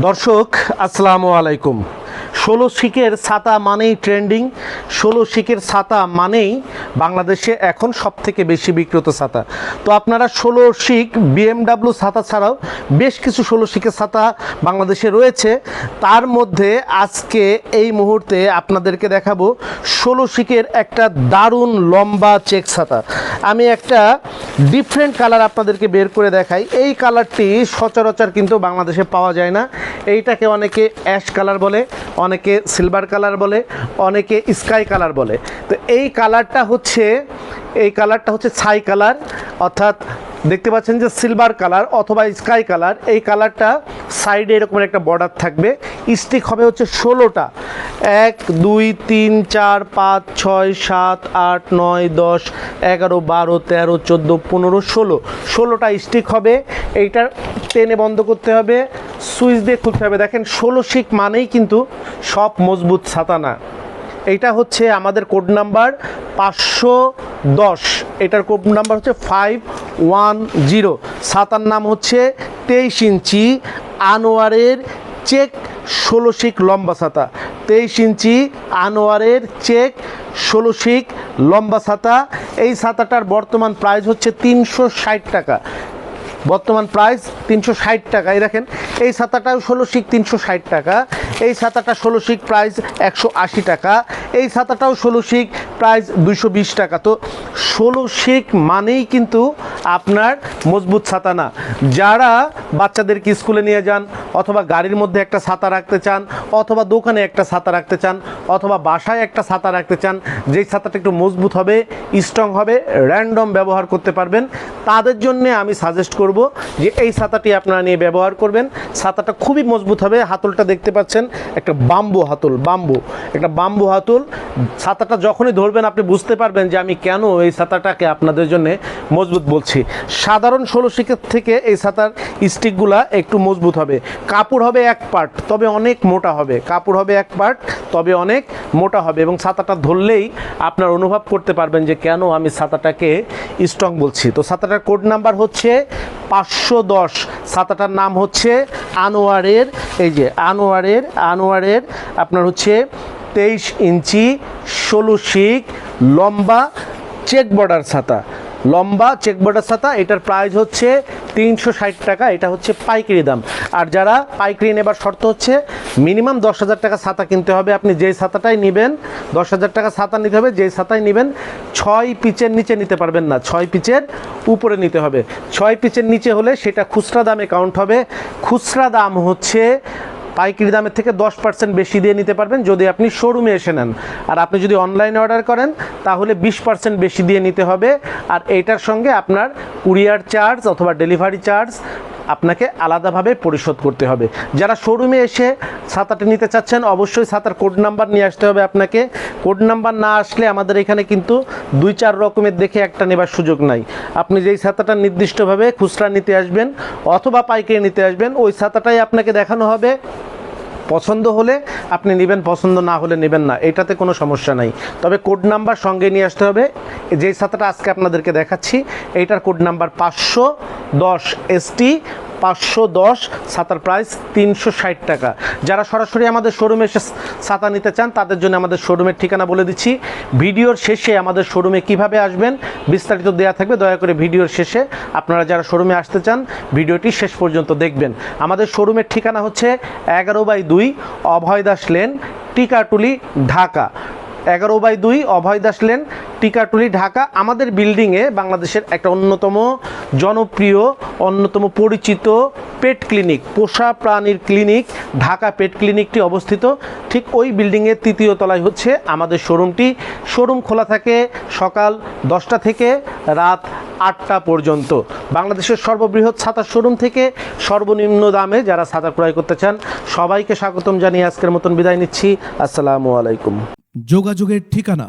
দর্শক, আসসালামু আলাইকুম। ষোলো শিকের ছাতা মানেই ট্রেন্ডিং, ষোলো শিকের ছাতা মানেই বাংলাদেশে এখন সব থেকে বেশি বিক্রিত ছাতা। তো আপনারা ষোলো শিক বিএমডাব্লিউ ছাতা ছাড়াও বেশ কিছু ষোলো শিকের ছাতা বাংলাদেশে রয়েছে। তার মধ্যে আজকে এই মুহূর্তে আপনাদেরকে দেখাবো ষোলো শিকের একটা দারুণ লম্বা চেক ছাতা। আমি একটা ডিফারেন্ট কালার আপনাদেরকে বের করে দেখাই। এই কালারটি সচরাচর কিন্তু বাংলাদেশে পাওয়া যায় না। এইটাকে অনেকে অ্যাশ কালার বলে, অনেকে সিলভার কালার বলে, অনেকে স্কাই কালার বলে। তো এই কালারটা হচ্ছে, এই কালারটা হচ্ছে ছাই কালার, অর্থাৎ দেখতে পাচ্ছেন যে সিলভার কালার অথবা স্কাই কালার, এই কালারটা সাইডে এরকম একটা বর্ডার থাকবে। স্টিক হবে হচ্ছে ষোলোটা। এক, দুই, তিন, চার, পাঁচ, ছয়, সাত, আট, নয়, দশ, এগারো, বারো, তেরো, চোদ্দ, পনেরো, ষোলো। ষোলোটা স্টিক হবে। এইটার টেনে বন্ধ করতে হবে। সুইচ দিয়ে খুলতে হবে। দেখেন, ষোলো শিক মানেই কিন্তু সব মজবুত ছাতা না এইটা হচ্ছে আমাদের কোড নাম্বার পাঁচশো দশ। এটার কোড নাম্বার হচ্ছে ফাইভ ওয়ান জিরো। ছাতার নাম হচ্ছে তেইশ ইঞ্চি আনোয়ারের চেক ষোলো শিক লম্বা ছাতা। তেইশ ইঞ্চি আনোয়ারের চেক ষোলো শিক লম্বা ছাতা। এই ছাতাটার বর্তমান প্রাইস হচ্ছে তিনশো ষাট টাকা। বর্তমান প্রাইস তিনশো ষাট টাকা। এই দেখেন, এই ছাতাটাও ষোলো শিক তিনশো ষাট টাকা। এই ছাতাটা ষোলো শিক প্রাইস একশো আশি টাকা। এই ছাতাটাও ষোলো শিক প্রাইস বিশ টাকা। তো ষোলো শিক মানেই কিন্তু আপনার মজবুত ছাতা না। যারা বাচ্চাদেরকে স্কুলে নিয়ে যান, অথবা গাড়ির মধ্যে একটা ছাতা রাখতে চান, অথবা দোকানে একটা ছাতা রাখতে চান, অথবা বাসায় একটা ছাতা রাখতে চান, যেই ছাতাটা একটু মজবুত হবে, স্ট্রং হবে, র্যান্ডম ব্যবহার করতে পারবেন, তাদের জন্য আমি সাজেস্ট করব যে এই ছাতাটি আপনারা নিয়ে ব্যবহার করবেন। ছাতাটা খুবই মজবুত হবে, হাতলটা দেখতে পাচ্ছেন, একটা বাম্বু হাতল, বাম্বু, একটা বাম্বু হাতল। ছাতাটা যখনই ধরবেন আপনি বুঝতে পারবেন যে আমি কেন এই ছাতাটাকে আপনাদের জন্য মজবুত বলছি। সাধারণ ষোলো শিকের থেকে এই ছাতার স্টিকগুলা একটু মজবুত হবে। কাপড় হবে এক পার্ট তবে অনেক মোটা হবে। কাপড় হবে এক পার্ট তবে অনেক মোটা হবে। এবং ছাতাটা ধরলেই আপনার অনুভব করতে পারবেন যে কেন আমি ছাতাটাকে স্ট্রং বলছি। তো ছাতাটার কোড নাম্বার হচ্ছে পাঁচশো দশ। ছাতাটার নাম হচ্ছে আনোয়ারের, এই যে আনোয়ারের আনোয়ারের আপনার হচ্ছে তেইশ ইঞ্চি ষোলো শিক লম্বা চেক বর্ডার ছাতা। লম্বা চেক বর্ডার ছাতা, এটার প্রাইস হচ্ছে তিনশো ষাট টাকা, এটা হচ্ছে পাইকারি দাম। আর যারা পাইকারি নেবার শর্ত হচ্ছে মিনিমাম দশ হাজার টাকা ছাতা কিনতে হবে। আপনি যেই ছাতাটাই নেবেন, দশ হাজার টাকা ছাতা নিতে হবে, যেই ছাতাই নেবেন, ছয় পিচের নিচে নিতে পারবেন না। ছয় পিচের উপরে নিতে হবে। ছয় পিচের নিচে হলে সেটা খুচরা দামে কাউন্ট হবে। খুচরা দাম হচ্ছে পাইকারি দামের থেকে দশ পার্সেন্ট বেশি দিয়ে নিতে পারবেন যদি আপনি শোরুমে এসে নেন। আর আপনি যদি অনলাইনে অর্ডার করেন, তাহলে বিশ পার্সেন্ট বেশি দিয়ে নিতে হবে। আর এইটার সঙ্গে আপনার কুরিয়ার চার্জ অথবা ডেলিভারি চার্জ আপনাকে আলাদাভাবে পরিশোধ করতে হবে। যারা শোরুমে এসে ছাতাটি নিতে চাচ্ছেন, অবশ্যই ছাতার কোড নাম্বার নিয়ে আসতে হবে আপনাকে। কোড নাম্বার না আসলে আমাদের এখানে কিন্তু দুই চার রকমের দেখে একটা নেবার সুযোগ নাই। আপনি যেই ছাতাটা নির্দিষ্টভাবে খুচরা নিতে আসবেন অথবা পাইকারি নিতে আসবেন, ওই ছাতাটাই আপনাকে দেখানো হবে। পছন্দ হলে আপনি নেবেন, পছন্দ না হলে নেবেন না। এটাতে কোনো সমস্যা নাই। তবে কোড নাম্বার সঙ্গে নিয়ে আসতে হবে। যেই ছাতাটা আজকে আপনাদেরকে দেখাচ্ছি, এইটার কোড নাম্বার পাঁচশো দশ এসটি পাঁচশো দশ, ছাতার প্রাইস তিনশো ষাট টাকা। যারা সরাসরি আমাদের শোরুমে এসে ছাতা নিতে চান, তাদের জন্য আমাদের শোরুমের ঠিকানা বলে দিচ্ছি। ভিডিওর শেষে আমাদের শোরুমে কীভাবে আসবেন, বিস্তারিত দেওয়া থাকবে, দয়া করে ভিডিওর শেষে আপনারা যারা শোরুমে আসতে চান, ভিডিওটি শেষ পর্যন্ত দেখবেন। আমাদের শোরুমের ঠিকানা হচ্ছে এগারো বাই দুই অভয় দাস লেন টিকাটুলি, ঢাকা। এগারো বাই দুই অভয় দাস লেন টিকাটুলি ঢাকা আমাদের বিল্ডিংয়ে বাংলাদেশের একটা অন্যতম জনপ্রিয়, অন্যতম পরিচিত পেট ক্লিনিক পোষা প্রাণীর ক্লিনিক ঢাকা পেট ক্লিনিকটি অবস্থিত। ঠিক ওই বিল্ডিংয়ের তৃতীয় তলায় হচ্ছে আমাদের শোরুমটি। শোরুম খোলা থাকে সকাল দশটা থেকে রাত আটটা পর্যন্ত। বাংলাদেশের সর্ববৃহৎ ছাতার শোরুম থেকে সর্বনিম্ন দামে যারা ছাতা ক্রয় করতে চান, সবাইকে স্বাগতম জানিয়ে আজকের মতন বিদায় নিচ্ছি। আসসালামু আলাইকুম। যোগাযোগের ঠিকানা